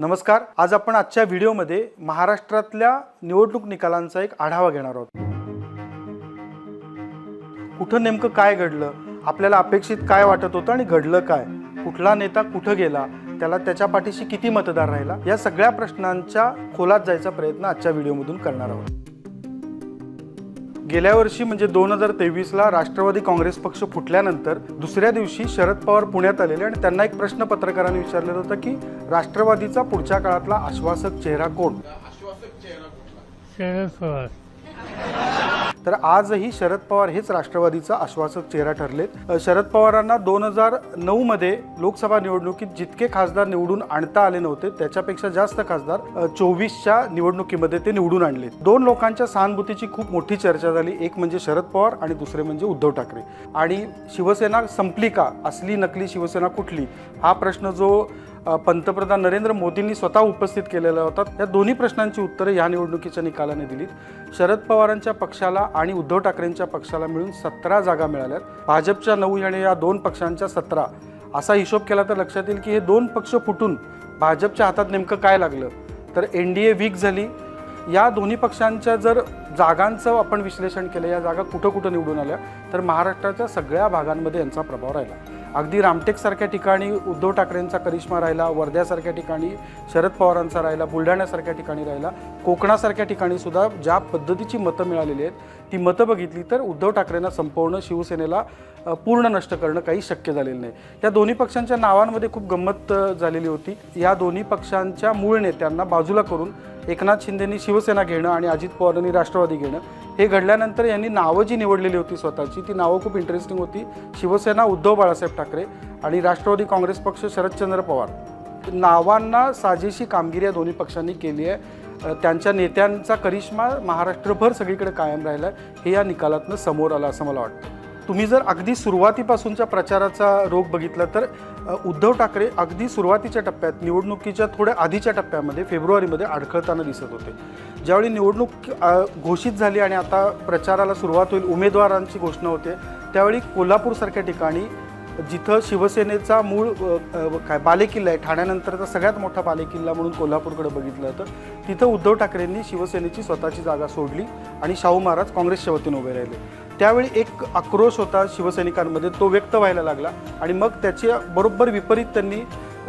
नमस्कार आज आपण आजच्या व्हिडिओमध्ये महाराष्ट्रातल्या निवडणूक निकालांचा एक आढावा घेणार आहोत. कुठं नेमकं काय घडलं आपल्याला अपेक्षित काय वाटत होतं आणि घडलं काय कुठला नेता कुठं गेला त्याला त्याच्या पाठीशी किती मतदार राहिला या सगळ्या प्रश्नांच्या खोलात जायचा प्रयत्न आजच्या व्हिडिओमधून करणार आहोत. गेल्या वर्षी म्हणजे दोन हजार तेवीसला राष्ट्रवादी काँग्रेस पक्ष फुटल्यानंतर दुसऱ्या दिवशी शरद पवार पुण्यात आलेले आणि त्यांना एक प्रश्न पत्रकारांनी विचारलेला होता की राष्ट्रवादीचा पुढच्या काळातला आश्वासक चेहरा कोण? शरद पवार. तर आजही शरद पवार हेच राष्ट्रवादीचा आश्वासक चेहरा ठरलेत. शरद पवारांना दोन हजार नऊ मध्ये लोकसभा निवडणुकीत जितके खासदार निवडून आणता आले नव्हते त्याच्यापेक्षा जास्त खासदार चोवीसच्या निवडणुकीमध्ये ते निवडून आणले दोन लोकांच्या सहानुभूतीची खूप मोठी चर्चा झाली. एक म्हणजे शरद पवार आणि दुसरे म्हणजे उद्धव ठाकरे. आणि शिवसेना संपली का? असली नकली शिवसेना कुठली? हा प्रश्न जो पंतप्रधान नरेंद्र मोदींनी स्वतः उपस्थित केलेल्या होता या दोन्ही प्रश्नांची उत्तरे या निवडणुकीच्या निकालाने दिलीत. शरद पवारांच्या पक्षाला आणि उद्धव ठाकरेंच्या पक्षाला मिळून सतरा जागा मिळाल्यात. भाजपच्या नऊ आणि या दोन पक्षांच्या सतरा. असा हिशोब केला तर लक्षात येईल की हे दोन पक्ष फुटून भाजपच्या हातात नेमकं काय लागलं? तर एन डी ए वीक झाली. या दोन्ही पक्षांच्या जर जागांचं आपण विश्लेषण केलं या जागा कुठं कुठं निवडून आल्या तर महाराष्ट्राच्या सगळ्या भागांमध्ये यांचा प्रभाव राहिला. अगदी रामटेकसारख्या ठिकाणी उद्धव ठाकरेंचा करिश्मा राहिला वर्ध्यासारख्या ठिकाणी शरद पवारांचा राहिला बुलढाण्यासारख्या ठिकाणी राहिला कोकणासारख्या ठिकाणी सुद्धा ज्या पद्धतीची मतं मिळालेली आहेत ती मतं बघितली तर उद्धव ठाकरेंना संपवणं शिवसेनेला पूर्ण नष्ट करणं काही शक्य झालेलं नाही. या दोन्ही पक्षांच्या नावांमध्ये खूप गंमत झालेली होती. या दोन्ही पक्षांच्या मूळ नेत्यांना बाजूला करून एकनाथ शिंदेनी शिवसेना घेणं आणि अजित पवारांनी राष्ट्रवादी घेणं हे घडल्यानंतर यांनी नावं जी निवडलेली होती स्वतःची ती नावं खूप इंटरेस्टिंग होती. शिवसेना उद्धव बाळासाहेब ठाकरे आणि राष्ट्रवादी काँग्रेस पक्ष शरदचंद्र पवार. नावांना साजेशी कामगिरी या दोन्ही पक्षांनी केली आहे. त्यांच्या नेत्यांचा करिश्मा महाराष्ट्रभर सगळीकडे कायम राहिला आहे हे या निकालातनं समोर आलं असं मला वाटतं. तुम्ही जर अगदी सुरुवातीपासूनच्या प्रचाराचा रोग बघितला तर उद्धव ठाकरे अगदी सुरुवातीच्या टप्प्यात निवडणुकीच्या थोड्या आधीच्या टप्प्यामध्ये फेब्रुवारीमध्ये अडखळताना दिसत होते. ज्यावेळी निवडणूक घोषित झाली आणि आता प्रचाराला सुरुवात होईल उमेदवारांची घोषणा होते त्यावेळी कोल्हापूरसारख्या ठिकाणी जिथं शिवसेनेचा मूळ काय बालेकिल्ला आहे ठाण्यानंतरचा सगळ्यात मोठा बालेकिल्ला म्हणून कोल्हापूरकडे बघितलं होतं तिथं उद्धव ठाकरेंनी शिवसेनेची स्वतःची जागा सोडली आणि शाहू महाराज काँग्रेसच्या वतीने उभे राहिले. त्यावेळी एक आक्रोश होता शिवसैनिकांमध्ये तो व्यक्त व्हायला लागला आणि मग त्याची बरोबर विपरीत त्यांनी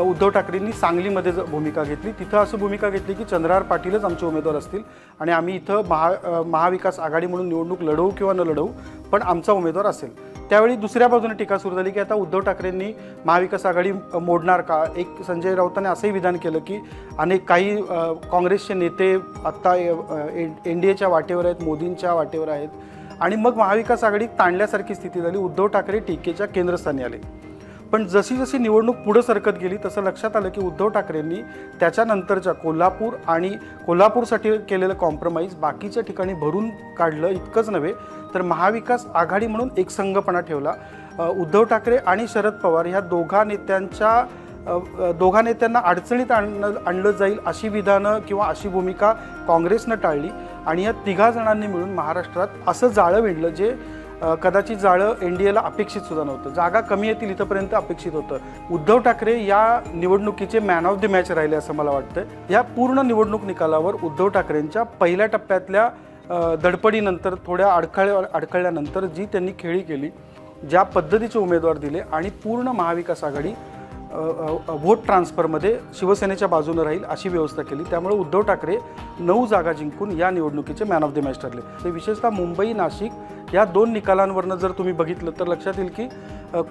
उद्धव ठाकरेंनी सांगलीमध्ये ज- भूमिका घेतली. तिथं असं भूमिका घेतली की चंद्रहार पाटीलच आमचे उमेदवार असतील आणि आम्ही इथं महा महाविकास आघाडी म्हणून निवडणूक लढवू किंवा न लढवू पण आमचा उमेदवार असेल. त्यावेळी दुसऱ्या बाजूने टीका सुरू झाली की आता उद्धव ठाकरेंनी महाविकास आघाडी मोडणार का? एक संजय राऊतांनी असंही विधान केलं की अनेक काही काँग्रेसचे नेते आत्ता एन डी एच्या वाटेवर आहेत मोदींच्या वाटेवर आहेत आणि मग महाविकास आघाडी ताणल्यासारखी स्थिती झाली. उद्धव ठाकरे टीकेच्या केंद्रस्थानी आले. पण जशी जशी निवडणूक पुढं सरकत गेली तसं लक्षात आलं की उद्धव ठाकरेंनी त्याच्यानंतरच्या कोल्हापूर आणि कोल्हापूरसाठी केलेलं कॉम्प्रोमाइज बाकीच्या ठिकाणी भरून काढलं इतकंच नव्हे तर महाविकास आघाडी म्हणून एकसंघपणा ठेवला. उद्धव ठाकरे आणि शरद पवार ह्या दोघा नेत्यांच्या दोघा नेत्यांना अडचणीत आणलं आणलं जाईल अशी विधानं किंवा अशी भूमिका काँग्रेसनं टाळली. आणि या तिघा जणांनी मिळून महाराष्ट्रात असं जाळं विणलं जे कदाचित जाळं एन डी एला अपेक्षित सुद्धा नव्हतं. जागा कमी येतील इथंपर्यंत अपेक्षित होतं. उद्धव ठाकरे या निवडणुकीचे मॅन ऑफ द मॅच राहिले असं मला वाटतं या पूर्ण निवडणूक निकालावर उद्धव ठाकरेंच्या पहिल्या टप्प्यातल्या दडपडीनंतर थोड्या अडखळ अडखळल्यानंतर जी त्यांनी खेळी केली ज्या पद्धतीचे उमेदवार दिले आणि पूर्ण महाविकास आघाडी व्होट ट्रान्सफरमध्ये शिवसेनेच्या बाजूनं राहील अशी व्यवस्था केली. त्यामुळे उद्धव ठाकरे नऊ जागा जिंकून या निवडणुकीचे मॅन ऑफ द मॅच ठरले. ते विशेषतः मुंबई नाशिक या दोन निकालांवरनं जर तुम्ही बघितलं तर लक्षात येईल की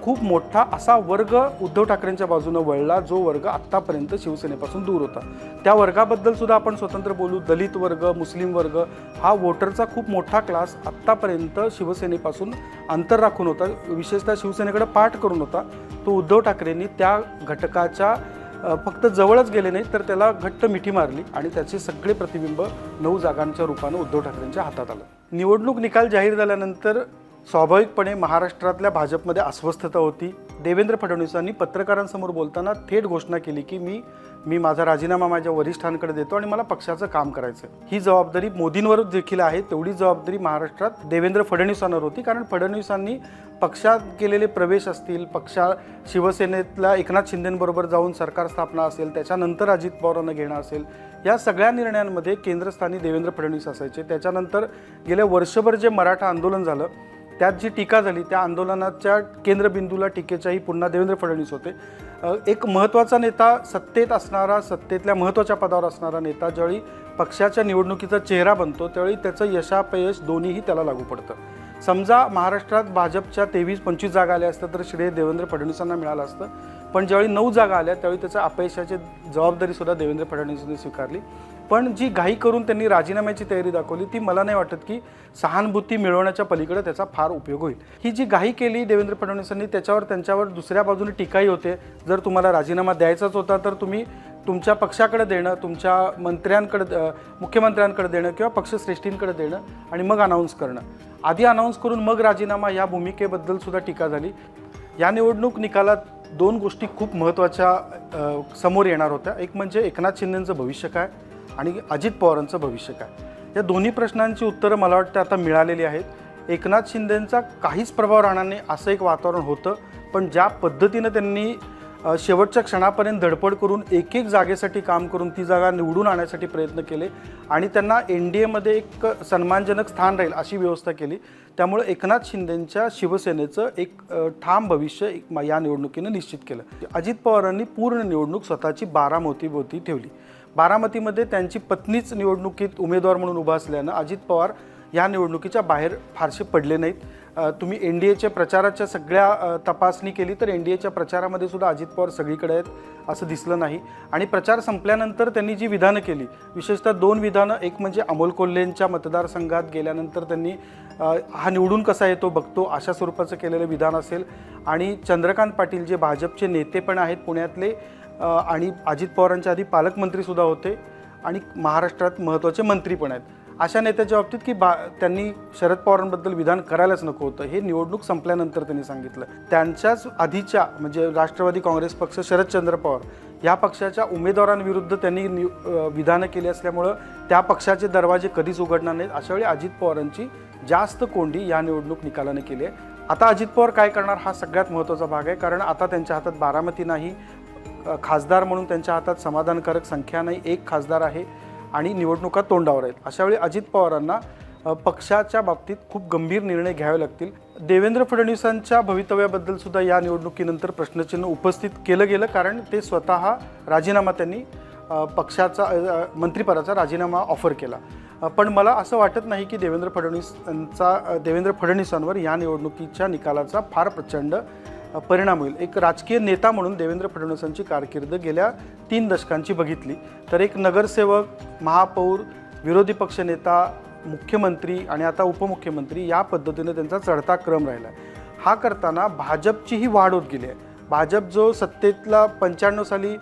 खूप मोठा असा वर्ग उद्धव ठाकरेंच्या बाजूनं वळला जो वर्ग आत्तापर्यंत शिवसेनेपासून दूर होता. त्या वर्गाबद्दल सुद्धा आपण स्वतंत्र बोलू. दलित वर्ग मुस्लिम वर्ग हा वोटरचा खूप मोठा क्लास आत्तापर्यंत शिवसेनेपासून अंतर राखून होता. विशेषतः शिवसेनेकडे पाठ करून होता. तो उद्धव ठाकरेंनी त्या घटकाच्या फक्त जवळच गेले नाही तर त्याला घट्ट मिठी मारली आणि त्याचे सगळे प्रतिबिंब नऊ जागांच्या रूपानं उद्धव ठाकरेंच्या हातात आलं. निवडणूक निकाल जाहीर झाल्यानंतर स्वाभाविकपणे महाराष्ट्रातल्या भाजपमध्ये अस्वस्थता होती. देवेंद्र फडणवीसांनी पत्रकारांसमोर बोलताना थेट घोषणा केली की मी मी माझा राजीनामा माझ्या वरिष्ठांकडे देतो आणि मला पक्षाचं काम करायचं ही जबाबदारी मोदींवर देखील आहे तेवढी जबाबदारी महाराष्ट्रात देवेंद्र फडणवीसांवर होती. कारण फडणवीसांनी पक्षात केलेले प्रवेश असतील पक्षा शिवसेनेतल्या एकनाथ शिंदेबरोबर जाऊन सरकार स्थापना असेल त्याच्यानंतर अजित पवारांना घेणं असेल या सगळ्या निर्णयांमध्ये केंद्रस्थानी देवेंद्र फडणवीस असायचे. त्याच्यानंतर गेल्या वर्षभर जे मराठा आंदोलन झालं त्यात जी टीका झाली त्या आंदोलनाच्या केंद्रबिंदूला टीकेच्याही पुन्हा देवेंद्र फडणवीस होते. एक महत्त्वाचा नेता सत्तेत असणारा सत्तेतल्या महत्त्वाच्या पदावर असणारा नेता ज्यावेळी पक्षाच्या निवडणुकीचा चेहरा बनतो त्यावेळी त्याचं यशापयश दोन्हीही त्याला लागू पडतं. समजा महाराष्ट्रात भाजपच्या तेवीस पंचवीस जागा आल्या असत्या तर श्रेय देवेंद्र फडणवीसांना मिळालं असतं. पण ज्यावेळी नऊ जागा आल्या त्यावेळी त्याच्या अपयशाची जबाबदारीसुद्धा देवेंद्र फडणवीसांनी स्वीकारली. पण जी घाई करून त्यांनी राजीनाम्याची तयारी दाखवली ती मला नाही वाटत की सहानुभूती मिळवण्याच्या पलीकडे त्याचा फार उपयोग होईल. ही जी घाई केली देवेंद्र फडणवीसांनी त्याच्यावर त्यांच्यावर दुसऱ्या बाजूने टीकाही होते. जर तुम्हाला राजीनामा द्यायचाच होता तर तुम्ही तुमच्या पक्षाकडे देणं तुमच्या मंत्र्यांकडे मुख्यमंत्र्यांकडे देणं किंवा पक्षश्रेष्ठींकडे देणं आणि मग अनाऊन्स करणं. आधी अनाऊन्स करून मग राजीनामा या भूमिकेबद्दल सुद्धा टीका झाली. या निवडणूक निकालात दोन गोष्टी खूप महत्त्वाच्या समोर येणार होत्या. एक म्हणजे एकनाथ शिंदेंचं भविष्य काय? आणि अजित पवारांचं भविष्य काय? या दोन्ही प्रश्नांची उत्तरं मला वाटतं आता मिळालेली आहेत. एकनाथ शिंदेंचा काहीच प्रभाव राहणार नाही असं एक वातावरण होतं. पण ज्या पद्धतीनं त्यांनी शेवटच्या क्षणापर्यंत धडपड करून एक एक जागेसाठी काम करून ती जागा निवडून आणण्यासाठी प्रयत्न केले आणि त्यांना एन डी एमध्ये एक सन्मानजनक स्थान राहील अशी व्यवस्था केली. त्यामुळे एकनाथ शिंदेंच्या शिवसेनेचं एक ठाम भविष्य एक या निवडणुकीनं निश्चित केलं. अजित पवारांनी पूर्ण निवडणूक स्वतःची बारामतीभोवती ठेवली. बारामतीमध्ये त्यांची पत्नीच निवडणुकीत उमेदवार म्हणून उभा असल्यानं अजित पवार या निवडणुकीच्या बाहेर फारसे पडले नाहीत. तुम्ही एन डी एच्या प्रचाराच्या सगळ्या तपासणी केली तर एन डी एच्या प्रचारामध्ये सुद्धा अजित पवार सगळीकडे आहेत असं दिसलं नाही. आणि प्रचार संपल्यानंतर त्यांनी जी विधानं केली विशेषतः दोन विधानं एक म्हणजे अमोल कोल्हेंच्या मतदारसंघात गेल्यानंतर त्यांनी हा निवडून कसा येतो बघतो अशा स्वरूपाचं केलेलं विधान असेल. आणि चंद्रकांत पाटील जे भाजपचे नेते पण आहेत पुण्यातले आणि अजित पवारांच्या आधी पालकमंत्रीसुद्धा होते आणि महाराष्ट्रात महत्त्वाचे मंत्री पण आहेत. अशा नेत्याच्या बाबतीत की बा त्यांनी शरद पवारांबद्दल विधान करायलाच नको होतं. हे निवडणूक संपल्यानंतर त्यांनी सांगितलं. त्यांच्याच आधीच्या म्हणजे राष्ट्रवादी काँग्रेस पक्ष शरदचंद्र पवार या पक्षाच्या उमेदवारांविरुद्ध त्यांनी नि विधानं केली असल्यामुळं त्या पक्षाचे दरवाजे कधीच उघडणार नाहीत. अशा वेळी अजित पवारांची जास्त कोंडी या निवडणूक निकालाने केली आहे. आता अजित पवार काय करणार हा सगळ्यात महत्त्वाचा भाग आहे. कारण आता त्यांच्या हातात बारामती नाही खासदार म्हणून त्यांच्या हातात समाधानकारक संख्या नाही एक खासदार आहे आणि निवडणुका तोंडावर आहेत. अशावेळी अजित पवारांना पक्षाच्या बाबतीत खूप गंभीर निर्णय घ्यावे लागतील. देवेंद्र फडणवीसांच्या भवितव्याबद्दल सुद्धा या निवडणुकीनंतर प्रश्नचिन्ह उपस्थित केलं गेलं कारण ते स्वतः राजीनामा त्यांनी पक्षाचा मंत्रीपदाचा मंत्रिपदाचा राजीनामा ऑफर केला. पण मला असं वाटत नाही की देवेंद्र फडणवीसांचा देवेंद्र फडणवीसांवर या निवडणुकीच्या निकालाचा फार प्रचंड परिणाम होईल. एक राजकीय नेता म्हणून देवेंद्र फडणवीसांची कारकीर्द गेल्या तीन दशकांची बघितली. तर एक नगरसेवक महापौर विरोधी पक्षनेता मुख्यमंत्री आणि आता उपमुख्यमंत्री या पद्धतीने त्यांचा चढता क्रम राहिला आहे. हा करताना भाजपचीही वाढ होत गेली आहे. भाजप जो सत्तेतला पंच्याण्णव साली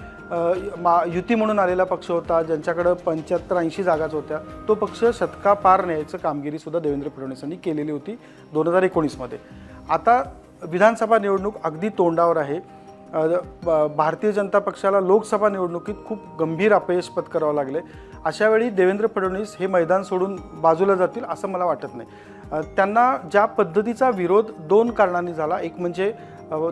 मा युती म्हणून आलेला पक्ष होता ज्यांच्याकडं पंच्याहत्तर ऐंशी जागाच होत्या तो पक्ष शतका पार न्यायचं कामगिरीसुद्धा देवेंद्र फडणवीसांनी केलेली होती दोन हजार एकोणीसमध्ये. आता विधानसभा निवडणूक अगदी तोंडावर आहे. भारतीय जनता पक्षाला लोकसभा निवडणुकीत खूप गंभीर अपयश पत्करावं लागले. अशा वेळी देवेंद्र फडणवीस हे मैदान सोडून बाजूला जातील असं मला वाटत नाही. त्यांना ज्या पद्धतीचा विरोध दोन कारणांनी झाला. एक म्हणजे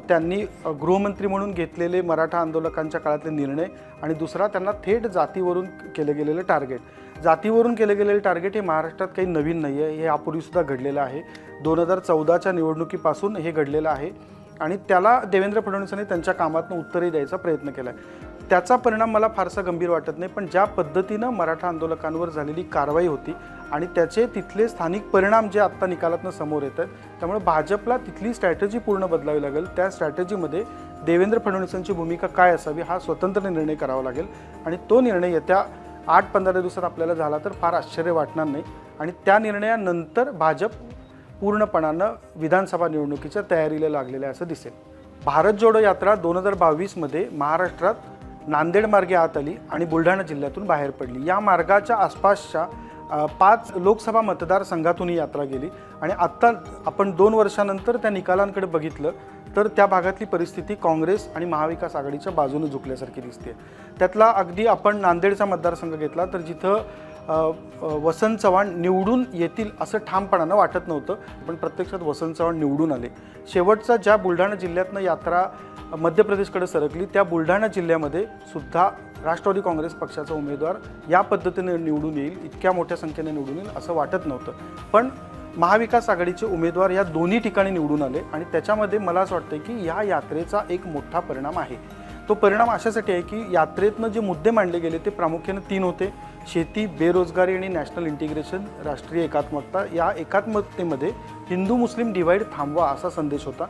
त्यांनी गृहमंत्री म्हणून घेतलेले मराठा आंदोलकांच्या काळातले निर्णय आणि दुसरा त्यांना थेट जातीवरून केले गेलेलं टार्गेट. जातीवरून केले गेलेलं टार्गेट हे महाराष्ट्रात काही नवीन नाही आहे हे यापूर्वीसुद्धा घडलेलं आहे. दोन हजार चौदाच्या निवडणुकीपासून हे घडलेलं आहे आणि त्याला देवेंद्र फडणवीसांनी त्यांच्या कामातून उत्तरही द्यायचा प्रयत्न केला आहे त्याचा परिणाम मला फारसा गंभीर वाटत नाही पण ज्या पद्धतीनं मराठा आंदोलकांवर झालेली कारवाई होती आणि त्याचे तिथले स्थानिक परिणाम जे आत्ता निकालातनं समोर येत आहेत त्यामुळे भाजपला तिथली स्ट्रॅटेजी पूर्ण बदलावी लागेल. त्या स्ट्रॅटेजीमध्ये देवेंद्र फडणवीसांची भूमिका काय असावी हा स्वतंत्र निर्णय करावा लागेल. आणि तो निर्णय येत्या आठ पंधरा दिवसात आपल्याला झाला तर फार आश्चर्य वाटणार नाही. आणि त्या निर्णयानंतर भाजप पूर्णपणानं विधानसभा निवडणुकीच्या तयारीला लागलेलं आहे असं दिसेल. भारत जोडो यात्रा दोन हजार बावीसमध्ये महाराष्ट्रात नांदेड मार्गे आत आली आणि बुलढाणा जिल्ह्यातून बाहेर पडली. या मार्गाच्या आसपासच्या पाच लोकसभा मतदारसंघातून ही यात्रा गेली. आणि आत्ता आपण दोन वर्षानंतर त्या निकालांकडे बघितलं तर त्या भागातली परिस्थिती काँग्रेस आणि महाविकास आघाडीच्या बाजूने झुकल्यासारखी दिसते त्यातला अगदी आपण नांदेडचा मतदारसंघ घेतला तर जिथं वसंत चव्हाण निवडून येतील असं ठामपणानं वाटत नव्हतं पण प्रत्यक्षात वसंत चव्हाण निवडून आले. शेवटचा ज्या बुलढाणा जिल्ह्यातनं यात्रा मध्य प्रदेशकडे सरकली त्या बुलढाणा जिल्ह्यामध्ये सुद्धा राष्ट्रवादी काँग्रेस पक्षाचा उमेदवार या पद्धतीने निवडून येईल इतक्या मोठ्या संख्येने निवडून येईल असं वाटत नव्हतं. पण महाविकास आघाडीचे उमेदवार या दोन्ही ठिकाणी निवडून आले आणि त्याच्यामध्ये मला असं वाटतं की या यात्रेचा एक मोठा परिणाम आहे. तो परिणाम अशासाठी आहे की यात्रेतनं जे मुद्दे मांडले गेले ते प्रामुख्याने तीन होते. शेती बेरोजगारी आणि नॅशनल इंटिग्रेशन राष्ट्रीय एकात्मकता या एकात्मकतेमध्ये हिंदू मुस्लिम डिवाईड थांबवा असा संदेश होता.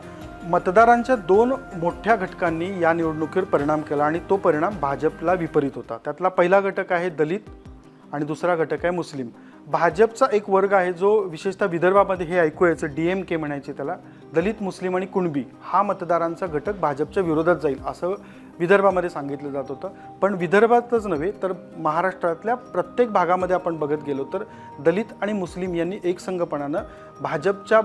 मतदारांच्या दोन मोठ्या घटकांनी या निवडणुकीवर परिणाम केला आणि तो परिणाम भाजपला विपरीत होता. त्यातला पहिला घटक आहे दलित आणि दुसरा घटक आहे मुस्लिम. भाजपचा एक वर्ग आहे जो विशेषतः विदर्भामध्ये हे ऐकू यायचं डी एम के म्हणायचे त्याला दलित मुस्लिम आणि कुणबी हा मतदारांचा घटक भाजपच्या विरोधात जाईल असं विदर्भामध्ये सांगितलं जात होतं. पण विदर्भातच नव्हे तर महाराष्ट्रातल्या प्रत्येक भागामध्ये आपण बघत गेलो तर दलित आणि मुस्लिम यांनी एकसंघपणानं भाजपच्या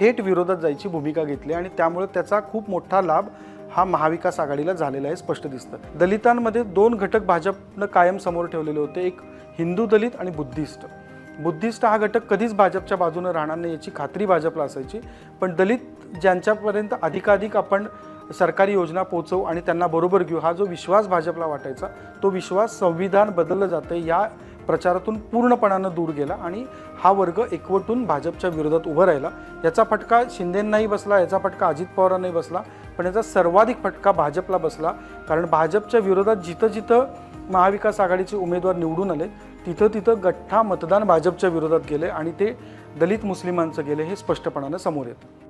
थेट विरोधात जायची भूमिका घेतली आणि त्यामुळे त्याचा खूप मोठा लाभ हा महाविकास आघाडीला झालेला आहे स्पष्ट दिसतं. दलितांमध्ये दोन घटक भाजपनं कायम समोर ठेवलेले होते एक हिंदू दलित आणि बुद्धिस्ट. बुद्धिस्ट हा घटक कधीच भाजपच्या बाजूने राहणार नाही याची खात्री भाजपला असायची. पण दलित ज्यांच्यापर्यंत अधिकाधिक आपण सरकारी योजना पोचवू आणि त्यांना बरोबर घेऊ. हा जो विश्वास भाजपला वाटायचा तो विश्वास संविधान बदललं जातं या प्रचारातून पूर्णपणानं दूर गेला आणि हा वर्ग एकवटून भाजपच्या विरोधात उभं राहिला. याचा फटका शिंदेंनाही बसला याचा फटका अजित पवारांनाही बसला पण याचा सर्वाधिक फटका भाजपला बसला. कारण भाजपच्या विरोधात जिथं जिथं महाविकास आघाडीचे उमेदवार निवडून आले तिथं तिथं गठ्ठा मतदान भाजपच्या विरोधात गेले आणि ते दलित मुस्लिमांचं गेले हे स्पष्टपणानं समोर येतं.